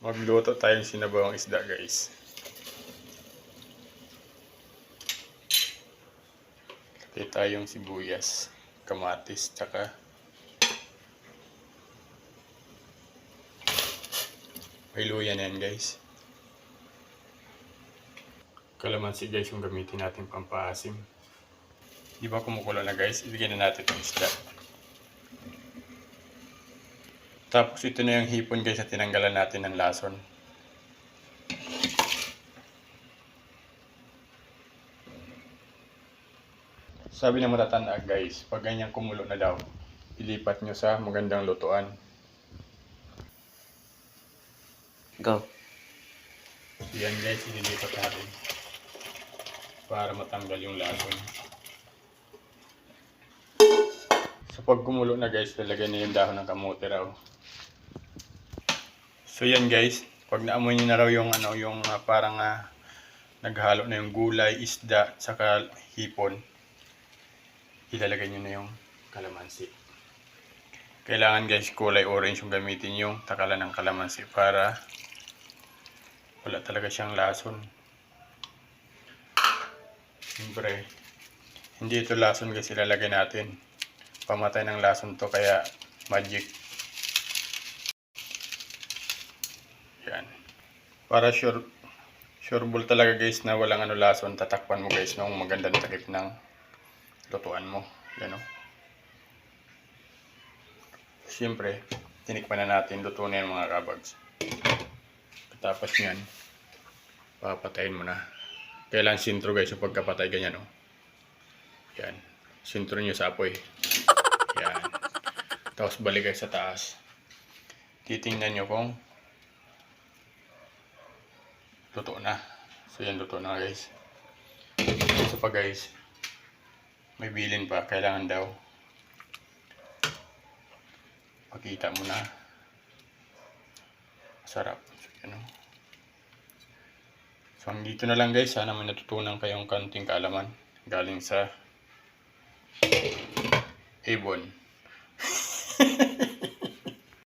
Magluto tayong sinabawang isda guys. Lagay tayong sibuyas, kamatis, tsaka may luya na yan guys. Kalamansi guys yung gamitin natin pampaasim. Di ba kumukulo na guys? Ibigyan na natin itong isda. Tapos ito na yung hipon guys na tinanggalan natin ng lason. Sabi ng matatanda guys, pag ganyan kumulo na daw, ilipat nyo sa magandang lutuan. Go. Yan guys, ililipat natin. Para matanggal yung lason. So pag kumulo na guys, lalagay na yung dahon ng kamote raw. So yan guys, pag naamoy nyo na raw yung ano, yung ah, parang ah, naghalo na yung gulay, isda, saka hipon, ilalagay nyo na yung kalamansi. Kailangan guys, kulay orange yung gamitin yung takalan ng kalamansi para wala talaga siyang lason. Siyempre, hindi ito lason kasi ilalagay natin. Pamatay ng lason to kaya magic. Yan. Para sure, sureball talaga guys na walang ano lason, tatakpan mo guys ng magandang takip ng lutuan mo. Yan o. Siyempre, tinikman na natin, luto na yan mga kabags. Tapos niyan, papatayin mo na. Kailan sintro guys yung pagkapatay ganyan oh. Yan. Sintro nyo sa apoy. Yan. Tapos balik kayo sa taas. Titingnan nyo kung luto na. So yan luto na guys. Isa pa guys, may bilin pa. Kailangan daw pakita mo na sarap. So, yan oh. So, dito na lang guys. Sana may natutunan kayong kanting kaalaman galing sa Avon.